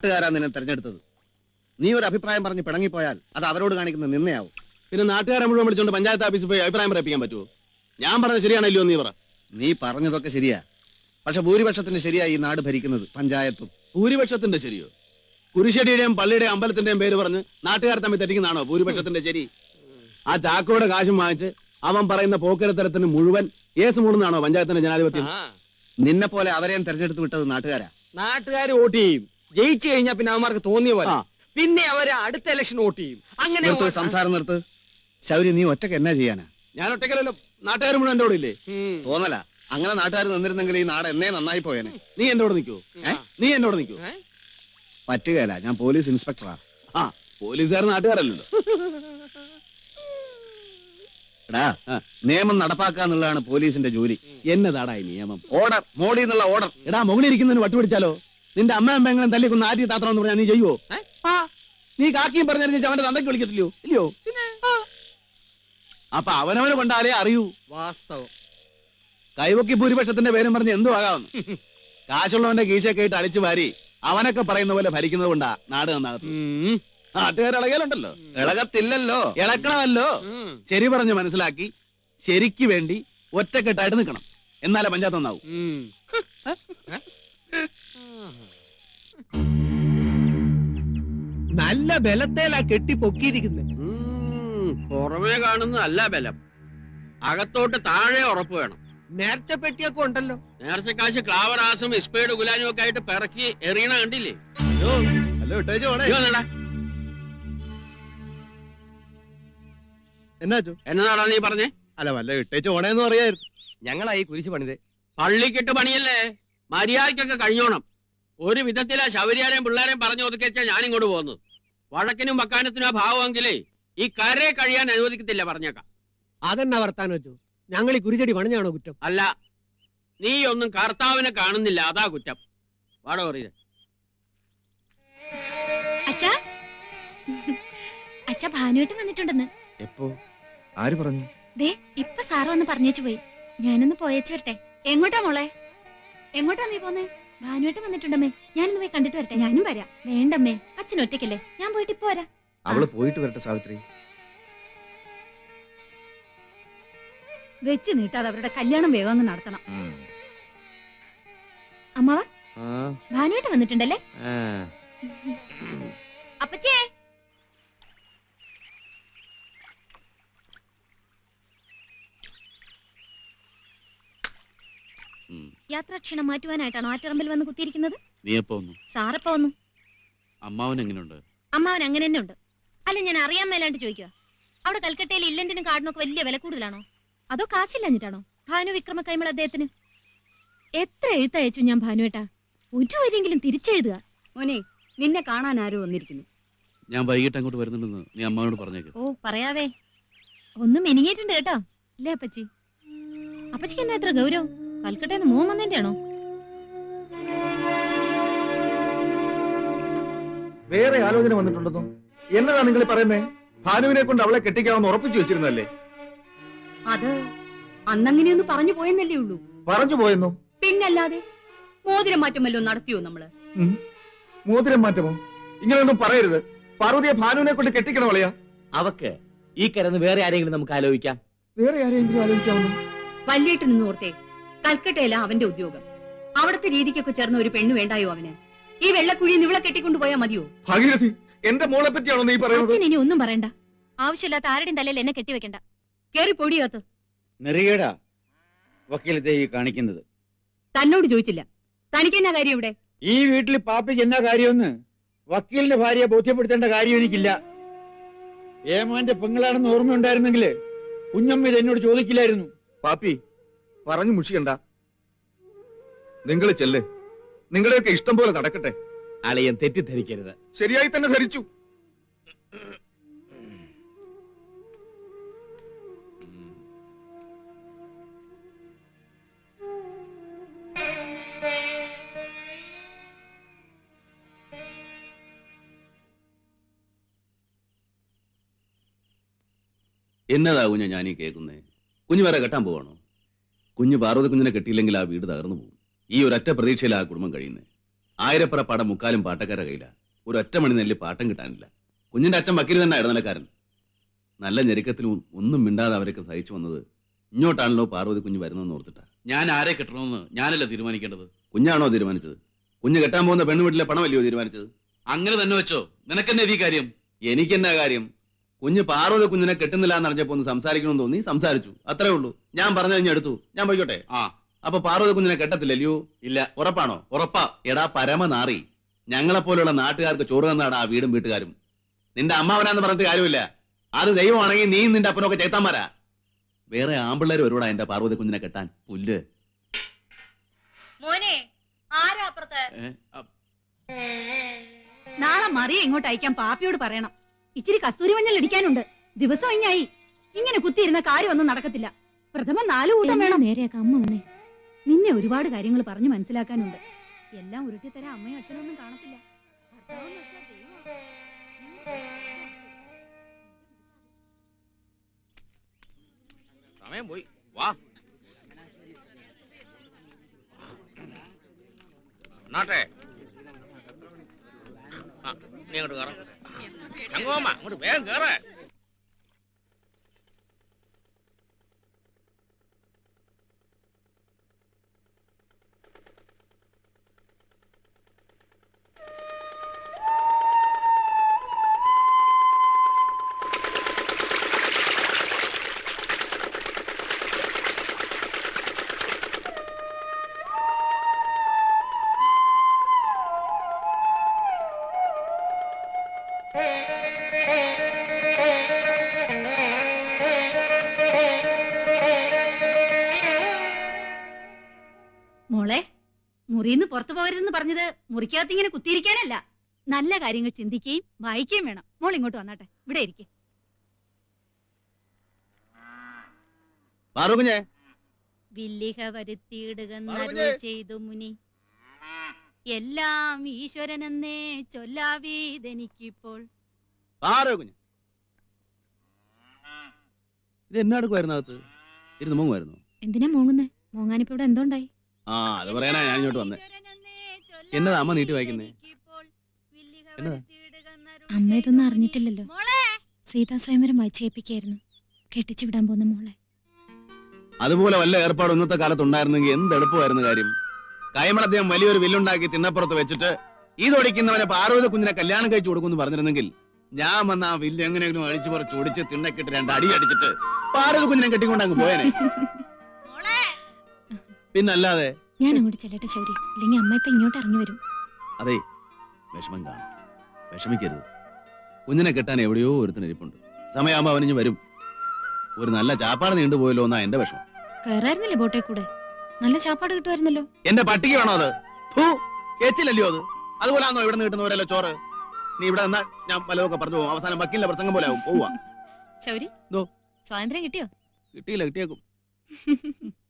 നാട്ടുകാരാ നിന്നെ തെരഞ്ഞെടുത്തത്. നീ ഒരു അഭിപ്രായം പറഞ്ഞ് പിണങ്ങിപ്പോയാൽ അത് അവരോട് കാണിക്കുന്ന നിന്നയാവും പിന്നെ നാട്ടുകാരെ മുഴുവൻ വിളിച്ചോണ്ട് പഞ്ചായത്ത് ഓഫീസിൽ പോയി അഭിപ്രായം പറയിപ്പിക്കാൻ പറ്റുമോ ഞാൻ പറഞ്ഞത് ശരിയാണല്ലോ നീ പറ. നീ പറഞ്ഞതൊക്കെ ശരിയാ. പക്ഷെ ഭൂരിപക്ഷത്തിന്റെ ശരിയായി ഈ നാട് ഭരിക്കുന്നത് പഞ്ചായത്തും. ഭൂരിപക്ഷത്തിന്റെ ശരിയോ? കുരിശടിയുടെയും പള്ളിയുടെയും അമ്പലത്തിന്റെയും പേര് പറഞ്ഞ് നാട്ടുകാർ തമ്മിൽ തെറ്റിക്കുന്നതാണോ ഭൂരിപക്ഷത്തിന്റെ ശരി? ആ ചാക്കോടെ കാശും വാങ്ങിച്ച് അവൻ പറയുന്ന പോക്കരത്തരത്തിന് മുഴുവൻ കേസ് മൂടുന്നതാണോ പഞ്ചായത്തിന്റെ ജനാധിപത്യം? നിന്നെ പോലെ അവരെയും തെരഞ്ഞെടുത്ത് വിട്ടത് നാട്ടുകാരാ. നാട്ടുകാർ വോട്ട് ചെയ്യും. ജയിച്ചു കഴിഞ്ഞാൽ പിന്നെ അവന്മാർക്ക് തോന്നിയ പോലെ. ആ. പിന്നെ അവർ അടുത്ത ഇലക്ഷൻ വോട്ട് ചെയ്യും. അങ്ങനെ നിർത്ത് സംസാരം നിർത്ത്. ശൗരി നീ ഒറ്റയ്ക്ക് എന്നാ ചെയ്യാനാ? ഞാൻ ഒറ്റക്കല്ലോ നാട്ടുകാർ മുഴുവൻ എന്റെ കൂടെ ഇല്ലേ? ഉം. തോന്നല. അങ്ങനെ നാട്ടുകാർ നിന്നിരുന്നെങ്കിൽ ഈ നാട് എന്നേ നന്നായി പോയേനെ. നീ എന്റെ കൂടെ. നീ എന്റെ കൂടെ ഏ? പറ്റുകയല്ല ഞാൻ പോലീസ് ഇൻസ്പെക്ടറാ. ആ പോലീസുകാർ നാട്ടുകാരല്ലോ എടാ ആ. നിയമം നടപ്പാക്കുക എന്നുള്ളതാണ് പോലീസിന്റെ ജോലി. എന്നതാടാ ഈ നിയമം? ഓർഡർ. മോഡി എന്നുള്ള ഓർഡർ. എടാ മുകളിരിക്കുന്നതിന് വട്ടുപിടിച്ചാലോ? നിന്റെ അമ്മയും പെങ്ങളും തല്ലി കൊന്ന് ആറ്റി എന്ന് പറഞ്ഞാൽ നീ ചെയ്യുവോ? ആ. നീ കാക്കിയും പറഞ്ഞാൽ അവന്റെ തന്തയ്ക്ക് വിളിക്കത്തില്ലയോ? ഇല്ലയോ. അപ്പൊ അവനവന് കൊണ്ടാലേ അറിയൂ. വാസ്തവം. കൈവക്കി ഭൂരിപക്ഷത്തിന്റെ പേരും പറഞ്ഞ് എന്തു ആകാവുന്നു കാശുള്ളവന്റെ കീശയൊക്കെ ഇട്ട് അളിച്ചു വാരി അവനൊക്കെ പറയുന്ന പോലെ ഭരിക്കുന്നത് കൊണ്ടാ നാട് നന്നാകത്തു. നാട്ടുകാരിളകലുണ്ടല്ലോ ഇളകത്തില്ലല്ലോ. ഇളക്കണമല്ലോ. ശരി പറഞ്ഞ് മനസ്സിലാക്കി ശരിക്ക് വേണ്ടി ഒറ്റക്കെട്ടായിട്ട് നിൽക്കണം. എന്നാലേ പഞ്ചായത്ത് നന്നാവും ഉം. നല്ല ബലത്തേലാ കെട്ടി പൊക്കിയിരിക്കുന്നത് ഉം, പുറമേ കാണുന്ന അല്ല ബലം. അകത്തോട്ട് താഴെ ഉറപ്പ് വേണം. നേരത്തെ പെട്ടിയൊക്കെ ഉണ്ടല്ലോ. നേർച്ച കാശ് ക്ലാവറാസും ഇസ്പേഡ് ഗുലാനും ഒക്കെ ആയിട്ട് പിറക്കി എറിയണ കണ്ടില്ലേ? എന്നതാടാ നീ പറഞ്ഞേ? അല്ല വല്ല ഇട്ടേച്ച് ഓണേന്ന് പറയായിരുന്നു. ഞങ്ങളായി കുരിശ് പണിത്. പള്ളിക്കിട്ട് പണിയല്ലേ? മര്യാദക്കൊക്കെ കഴിഞ്ഞോണം. ഒരു വിധത്തിലാ ശബരിയാരെയും പിള്ളേരെയും പറഞ്ഞു ഒതുക്കിച്ചാ ഞാനിങ്ങോട്ട് പോകുന്നത്. വഴക്കിനും വക്കാനത്തിനും ആ ഭാവമെങ്കിലേ ഈ കരയെ കഴിയാൻ അനുവദിക്കത്തില്ല പറഞ്ഞേക്കാം. അതെന്നാ വർത്താനം വെച്ചു? ഞങ്ങൾ ഈ കുരിച്ചടി പണിഞ്ഞാണോ കുറ്റം? അല്ല നീ ഒന്നും കർത്താവിനെ കാണുന്നില്ല അതാ കുറ്റം. വാടോ പറയത് അച്ഛാ. അച്ഛാ ഭാനുവേട്ടൻ വന്നിട്ടുണ്ടെന്ന്. എപ്പോ? ആര് പറഞ്ഞു? ദേ ഇപ്പൊ സാറ് വന്ന് പറഞ്ഞേച്ചു പോയി. ഞാനൊന്ന് പോയച്ചു വരട്ടെ. എങ്ങോട്ടാ മോളെ? എങ്ങോട്ടാ നീ പോന്നേ? ഭാനുവേട്ടൻ വന്നിട്ടുണ്ടമ്മേ. ഞാനൊന്ന് പോയി കണ്ടിട്ട് വരട്ടെ. ഞാനും വരാം. വേണ്ടമ്മേ. അച്ഛൻ ഒറ്റയ്ക്കല്ലേ? ഞാൻ പോയിട്ട് ഇപ്പൊ വരാം. അവൾ പോയിട്ട് വരട്ടെ സാവിത്രി. വെച്ച് നീട്ടാതെ അവരുടെ കല്യാണം വേഗം അങ്ങ് നടത്തണം. അമ്മാവ ഭാനുവേട്ടൻ വന്നിട്ടുണ്ടല്ലേ? അപ്പച്ചേ യാത്രാക്ഷീണം മാറ്റുവാനായിട്ടാണോ ആറ്ററമ്പിൽ വന്ന് കുത്തിയിരിക്കുന്നത്? നീ എപ്പോ വന്നു? സാറപ്പ വന്നു. അമ്മാവൻ എങ്ങനെയുണ്ട്? അമ്മാവൻ അങ്ങനെ തന്നെ ഉണ്ട്. അല്ല ഞാൻ അറിയാൻ മേലാണ്ട് ചോദിക്കുക അവിടെ കൽക്കട്ടയിൽ ഇല്ലന്റിനും കാടിനൊക്കെ വലിയ വില കൂടുതലാണോ? അതോ കാശില്ലഞ്ഞിട്ടാണോ ഭാനു വിക്രമ കൈമൾ അദ്ദേഹത്തിന്. എത്ര എഴുത്തയച്ചു ഞാൻ ഭാനുവേട്ടാ. ഒരു വരെയെങ്കിലും തിരിച്ചെഴുതുക. മോനെ നിന്നെ കാണാൻ ആരോ വന്നിരിക്കുന്നു. ഞാൻ വൈകിട്ട് അങ്ങോട്ട് വരുന്നുണ്ടെന്ന് നീ അമ്മാവനോട് പറഞ്ഞേക്ക്. ഓ പറയാവേ. ഒന്നും മെനിങ്ങിയിട്ടുണ്ട് കേട്ടോ. അല്ലേ അപ്പച്ചി? അപ്പച്ചിക്ക് എന്നാ എത്ര ഗൗരവം? കൽക്കട്ടയിൽ നിന്ന് മോൻ വന്നതിന്റെ ആണോ വേറെ ആലോചന വന്നിട്ടുണ്ടെന്നോ? എന്നതാ നിങ്ങൾ പറയുന്നേ? ഭാനുവിനെ കൊണ്ട് അവളെ കെട്ടിക്കാമെന്ന് ഉറപ്പിച്ചു വെച്ചിരുന്നല്ലേ അത് അന്നങ്ങനെയൊന്ന് പറഞ്ഞു പോയെന്നല്ലേ ഉള്ളൂ. പറഞ്ഞു പോയെന്നോ? പിന്നല്ലാതെ മോതിരം മാറ്റമല്ലോ നടത്തിയോ നമ്മൾ? മോതിരം മാറ്റമോ? ഇങ്ങനെയൊന്നും പറയരുത്. പാർവതിയെ ഭാനുവിനെ കൊണ്ട് കെട്ടിക്കണം വളയാ അവക്ക് ഈ കരന്ന് വേറെ ആരെങ്കിലും നമുക്ക് ആലോചിക്കാം. വേറെ ആരെങ്കിലും ആലോചിക്കാവുന്നു വല്യേട്ട് നിന്ന് ഓർത്തേ. കൽക്കട്ടയില അവന്റെ ഉദ്യോഗം. അവിടുത്തെ രീതിക്കൊക്കെ ചേർന്ന ഒരു പെണ്ണ് വേണ്ടായോ അവന്? ഈ വെള്ളക്കുഴിയിൽ ഇവളെ കെട്ടിക്കൊണ്ടു പോയാൽ മതിയോ? ഭാഗീരഥി എന്റെ മോളെ പറ്റിയാണോ നീ പറയുന്നത്? അച്ഛൻ ഇനി ഒന്നും പറയണ്ട. ആവശ്യമില്ലാത്ത ആരുടെയും തലയിൽ എന്നെ കെട്ടിവെക്കണ്ട. കേറി പൊടിയകത്ത്. നെറികേടാ വക്കീലത്തെ ഈ കാണിക്കുന്നത്. തന്നോട് ചോദിച്ചില്ല. തനിക്ക് എന്നാ കാര്യം ഇവിടെ? ഈ വീട്ടിൽ പാപ്പയ്ക്ക് എന്നാ കാര്യമെന്ന്? വക്കീലിന്റെ ഭാര്യയെ ബോധ്യപ്പെടുത്തേണ്ട കാര്യം എനിക്കില്ല. ഏമാന്റെ പെങ്ങളാണെന്ന് ഓർമ്മയുണ്ടായിരുന്നെങ്കിൽ കുഞ്ഞമ്മ ഇത് എന്നോട് ചോദിക്കില്ലായിരുന്നു. പാപ്പി പറഞ്ഞു മുഷിക്കണ്ട നിങ്ങൾ ചെല്ല്. നിങ്ങളുടെയൊക്കെ ഇഷ്ടം പോലെ നടക്കട്ടെ. അളിയൻ തെറ്റിദ്ധരിക്കരുത്. ശരിയായി തന്നെ ധരിച്ചു. എന്നതാ കുഞ്ഞ ഞാനീ കേൾക്കുന്നേ? കുഞ്ഞു വേറെ കെട്ടാൻ പോവാണോ? കുഞ്ഞു പാർവതി കുഞ്ഞിനെ കെട്ടിയില്ലെങ്കിൽ ആ വീട് തകർന്നു പോകും. ഈ ഒരൊറ്റ പ്രതീക്ഷയിൽ ആ കുടുംബം കഴിയുന്നത് ആയിരപ്പുറ പാടം മുക്കാലും പാട്ടക്കാരുടെ കയ്യില. ഒരൊറ്റ മണി നെല്ല് പാട്ടം കിട്ടാനില്ല. കുഞ്ഞിന്റെ അച്ഛൻ വക്കീൽ തന്നെ ഇടനിലക്കാരൻ. നല്ല ഞെരുക്കത്തിലും ഒന്നും മിണ്ടാതെ അവരൊക്കെ സഹിച്ചു വന്നത് ഇങ്ങോട്ടാണല്ലോ പാർവതി കുഞ്ഞ് വരുന്നതെന്ന് ഓർത്തിട്ടാ. ഞാൻ ആരെ കെട്ടണമെന്ന് ഞാനല്ല തീരുമാനിക്കേണ്ടത്? കുഞ്ഞാണോ തീരുമാനിച്ചത്? കുഞ്ഞ് കെട്ടാൻ പോകുന്ന പെണ്ണു വീട്ടിലെ പണമല്ലയോ തീരുമാനിച്ചത്? അങ്ങനെ തന്നെ വെച്ചോ. നിനക്കെന്നെ ഈ കാര്യം? എനിക്കെന്നാ കാര്യം? കുഞ്ഞ് പാർവതി കുഞ്ഞിനെ കെട്ടുന്നില്ല എന്ന് അറിഞ്ഞപ്പോ ഒന്ന് സംസാരിക്കണമെന്ന് തോന്നി. സംസാരിച്ചു. അത്രേ ഉള്ളൂ. ഞാൻ പറഞ്ഞു കഴിഞ്ഞ എടുത്തു. ഞാൻ പോയിക്കോട്ടെ? ആ. അപ്പൊ പാർവതി കുഞ്ഞിനെ കെട്ടത്തില്ലല്ലയോ ഇല്ല. ഉറപ്പാണോ? ഉറപ്പാ. എടാ പരമനാറി. ഞങ്ങളെ പോലെയുള്ള നാട്ടുകാർക്ക് ചോറ് തന്നാടാ ആ വീടും വീട്ടുകാരും. നിന്റെ അമ്മാവനാന്ന് പറഞ്ഞിട്ട് കാര്യമില്ല. അത് ദൈവമാണെങ്കിൽ നീ നിന്റെ അപ്പനൊക്കെ ചേത്താന്മാരാ വേറെ ആമ്പിള്ളേർ ഒരുപാടാ എന്റെ പാർവതി കുഞ്ഞിനെ കെട്ടാൻ? പുല്ല്. മോനെ ആരാ അപ്പുറത്ത്? നാളെ മറിയ ഇങ്ങോട്ട് അയക്കാൻ പാപ്പിയോട് പറയണം. ഇച്ചിരി കസ്തൂരി മഞ്ഞൾ ഇടിക്കാനുണ്ട്. ദിവസം ഇങ്ങായി ഇങ്ങനെ കുത്തിയിരുന്ന കാര്യമൊന്നും നടക്കത്തില്ല. പ്രഥമ നാലു കൂട്ടം വേണം. നേരെയൊക്കെ അമ്മ വന്നേ നിന്നെ ഒരുപാട് കാര്യങ്ങൾ പറഞ്ഞു മനസ്സിലാക്കാനുണ്ട്. എല്ലാം ഉരുട്ടി തരാൻ അമ്മയും അച്ഛനൊന്നും കാണത്തില്ല. സമയം പോയി. വാ. നാട്ടെ ആ നീ അങ്ങോട്ട് കയറാം ചങ്ങോമ്മ അങ്ങോട്ട് വേഗം കയറേ മുറിന്ന് പുറത്തു പോകരുതെന്ന് പറഞ്ഞത് മുറിക്കകത്ത് ഇങ്ങനെ കുത്തിയിരിക്കാനല്ല. നല്ല കാര്യങ്ങൾ ചിന്തിക്കുകയും വായിക്കുകയും വേണം. മോൾ ഇങ്ങോട്ട് വന്നാട്ടെ. ഇവിടെ ഇരിക്കെ. വില്ലിഹ വരുത്തിയിടുക പാർവതി. ചെയ്തു മുനി. എല്ലാം ഈശ്വരനെന്നേ ചൊല്ലാവീതെനിക്കിപ്പോൾ ഇത് എന്നാ എടുക്കുമായിരുന്നു അകത്ത്? ഇരുന്ന് മൂങ്ങുമായിരുന്നു? എന്തിനാ മോങ്ങുന്നേ? മോങ്ങാനിപ്പോ ഇവിടെ എന്തോണ്ടായി? ആ അത് പറയാനാ ഞാൻ ഇങ്ങോട്ട് വന്നേ. എന്നതാ അമ്മ നീട്ടി വായിക്കുന്നേ? എന്നതാ? അമ്മ ഇതൊന്നും അറിഞ്ഞിട്ടില്ലല്ലോ. സീതാ സ്വയംവരം വായിച്ചു കേൾപ്പിക്കായിരുന്നു കെട്ടിച്ചു വിടാൻ പോകുന്ന മോളെ. അതുപോലെ വല്ല ഏർപ്പാട് ഇന്നത്തെ കാലത്ത് ഉണ്ടായിരുന്നെങ്കിൽ എന്ത് എളുപ്പമായിരുന്നു കാര്യം? കൈമളദ്ദേഹം വലിയൊരു വില്ലുണ്ടാക്കി തിന്നപ്പുറത്ത് വെച്ചിട്ട് ഇതൊടിക്കുന്നവനെ പാർവതി കുഞ്ഞിനെ കല്യാണം കഴിച്ചു കൊടുക്കുമെന്ന് പറഞ്ഞിരുന്നെങ്കിൽ ഞാൻ വന്ന ആ വില്ല് എങ്ങനെയെങ്കിലും അഴിച്ചു പറിച്ചു ഒടിച്ച് തിണ്ണക്കിട്ട് രണ്ട് അടി അടിച്ചിട്ട് പാർവതി കുഞ്ഞിനെ കെട്ടിക്കൊണ്ടങ്ങ് പോയനെ. പിന്നല്ലാതെ ഞാൻ അങ്ങോട്ട് ചെല്ലട്ടെ ശൗരി. ഇല്ലെങ്കിൽ അമ്മ ഇപ്പൊ ഇങ്ങോട്ട് ഇറങ്ങി വരും. അതെ വിഷമം കാണും. വിഷമിക്കരുത്. കുഞ്ഞിനെ കെട്ടാൻ എവിടെയോ ഒരുത്തിന് ഇരിപ്പുണ്ട്. സമയമാകുമ്പോ അവനിഞ്ഞ് വരും. ഒരു നല്ല ചാപ്പാട് നീണ്ടുപോയല്ലോ എന്നാ എന്റെ വിഷമം. കയറായിരുന്നില്ലേ ബോട്ടേ കൂടെ? നല്ല ചാപ്പാട് കിട്ടുമായിരുന്നല്ലോ. എന്റെ പട്ടിക വേണോ അത്? കേച്ചില്ലല്ലോ അത്. അത് അതുപോലാണോ ഇവിടെ കിട്ടുന്നവരല്ലോ ചോറ്? നീ ഇവിടെ നിന്നാ ഞാൻ പലതൊക്കെ പറഞ്ഞു പോകും. അവസാനം വക്കീലിന്റെ പ്രസംഗം പോലെ ആവും. പോവാ. ശൗരി. സ്വാതന്ത്ര്യം കിട്ടിയോ? കിട്ടിയില്ല കിട്ടിയേക്കും.